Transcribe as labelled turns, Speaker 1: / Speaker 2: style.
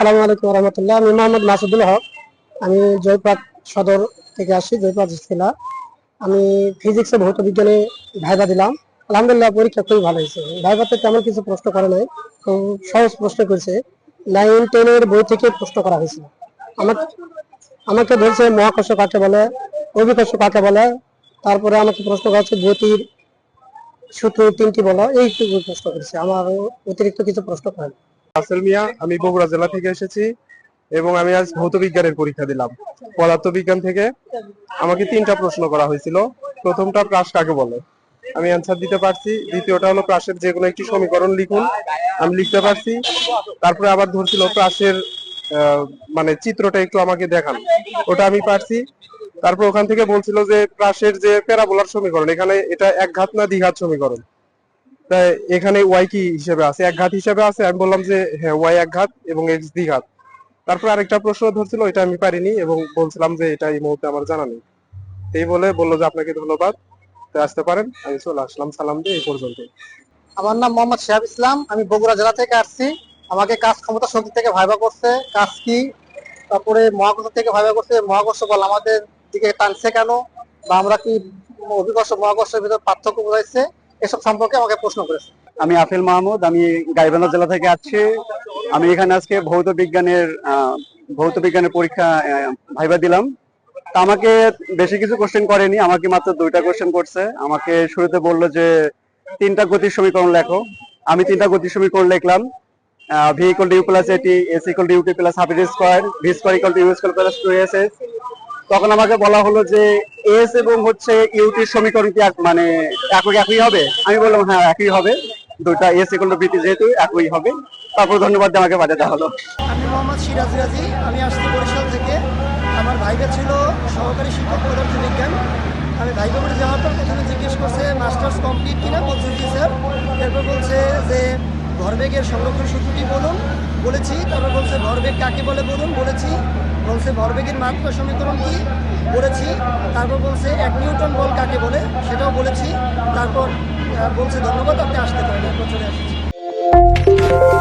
Speaker 1: আসসালামু আলাইকুম রহমতুল্লাহ। আমি মোহাম্মদ মাসুদুল হক। আমি জয়পাট সদর থেকে আসি জয়পাট জেলা। আমি ফিজিক্স ভৌত বিজ্ঞানে ভাইবা দিলাম। আলহামদুলিল্লাহ, পরীক্ষা খুবই ভালো হয়েছে। ভাইবাতে তেমন কিছু প্রশ্ন করে নাই। খুব সহজ প্রশ্ন করেছে। নাইন টেনের বই থেকে প্রশ্ন করা হয়েছিল আমাকে আমাকে বলছে, মহাকর্ষ কাকে বলে, অভিকর্ষ কাকে বলে? তারপরে আমাকে প্রশ্ন করা হচ্ছে গতির সূত্র তিনটি বলো। এইটুকু প্রশ্ন করেছে। আমার অতিরিক্ত কিছু প্রশ্ন করেন
Speaker 2: মিয়া, আমি বগুড়া জেলা থেকে এসেছি এবং আমি আজ ভৌত বিজ্ঞানের পরীক্ষা দিলাম পদার্থ বিজ্ঞান থেকে। আমাকে তিনটা প্রশ্ন করা হয়েছিল। প্রথমটা প্রাস কাকে বলে? আমি অ্যান্সার দিতে পারছি। দ্বিতীয়টা হলো প্রাসের যে কোনো একটি সমীকরণ লিখুন। আমি লিখতে পারছি। তারপরে আবার ধরছিল প্রাসের মানে চিত্রটা একটু আমাকে দেখান। ওটা আমি পারছি। তারপর ওখান থেকে বলছিল যে প্রাসের যে প্যারাবোলার সমীকরণ, এখানে এটা এক ঘাত না দ্বিঘাত সমীকরণ। তাই এখানে ওয়াই কি হিসেবে আছে? এক ঘাত হিসেবে আছে? আমি বললাম যে হ্যাঁ ওয়াই এক ঘাত এবং এক্স দ্বিঘাত তারপর আরেকটা প্রশ্ন ধরছিল এটা আমি পারিনি এবং বলছিলাম যে, এটা এই মুহূর্তে আমার জানা নেই। এই বলে বলল যে, আপনাকে ধন্যবাদ। আসতে পারেন, আমি চলে আসলাম। সালাম দিয়ে এই পর্যন্ত।
Speaker 1: আমার নাম মোহাম্মদ শিহাব ইসলাম। আমি বগুড়া জেলা থেকে আসছি। আমাকে কাজ ক্ষমতা শক্তি থেকে ভাইবা করছে। কাজ কি? তারপরে মহাকর্ষ থেকে ভাইবা করছে। মহাকর্ষ বল আমাদের দিকে টানছে কেন? বা আমরা কি অভিকর্ষ মহাকর্ষের ভিতর পার্থক্য বোঝাইছে? এসব সম্পর্কে আমাকে প্রশ্ন করেছে।
Speaker 3: আমি আফিল মাহমুদ, আমি গাইবান্ধা জেলা থেকে আসছি। আমি এখানে আজকে ভৌত বিজ্ঞানের ভৌত বিজ্ঞানের পরীক্ষা ভাইবা দিলাম। তা আমাকে বেশি কিছু কোশ্চেন করেনি, আমাকে মাত্র দুইটা কোশ্চেন করছে। আমাকে শুরুতে বলল যে, তিনটা গতির সমীকরণ লেখো। আমি তিনটা গতির সমীকরণ লিখলাম। V equal U plus A T S equal T plus half square V square equal U square plus two S S তখন আমাকে বলা হলো যে এস এবং হচ্ছে ইউটির সমীকরণ কি মানে একই একই হবে? আমি বললাম হ্যাঁ একই হবে। দুইটা এস টু বিটি যেহেতু একই হবে। তারপর ধন্যবাদ আমাকে বাজাতে হলো।
Speaker 4: আমি মোহাম্মদ সিরাজ রাজি। আমি আসছি বরিশাল থেকে। আমার ভাইবে ছিল সহকারী শিক্ষক পদার্থ বিজ্ঞান। আমি ভাইবে বলে যাওয়ার পর প্রথমে জিজ্ঞেস করছে মাস্টার্স কমপ্লিট কিনা? বলছে, জি, স্যার। এরপর বলছে যে ভরবেগের সংরক্ষণ সূত্রটি বলুন। বলেছি। তারপর বলছে ভরবেগ কাকে বলে বলুন? বলেছি। বলছে, ভরবেগের মাত্রা সমীকরণ কি? বলেছি। তারপর বলছে, এক নিউটন বল কাকে বলে? সেটাও বলেছি। তারপর বলছে, ধন্যবাদ, আপনি আসতে পারেন। এরপর চলে আসছি।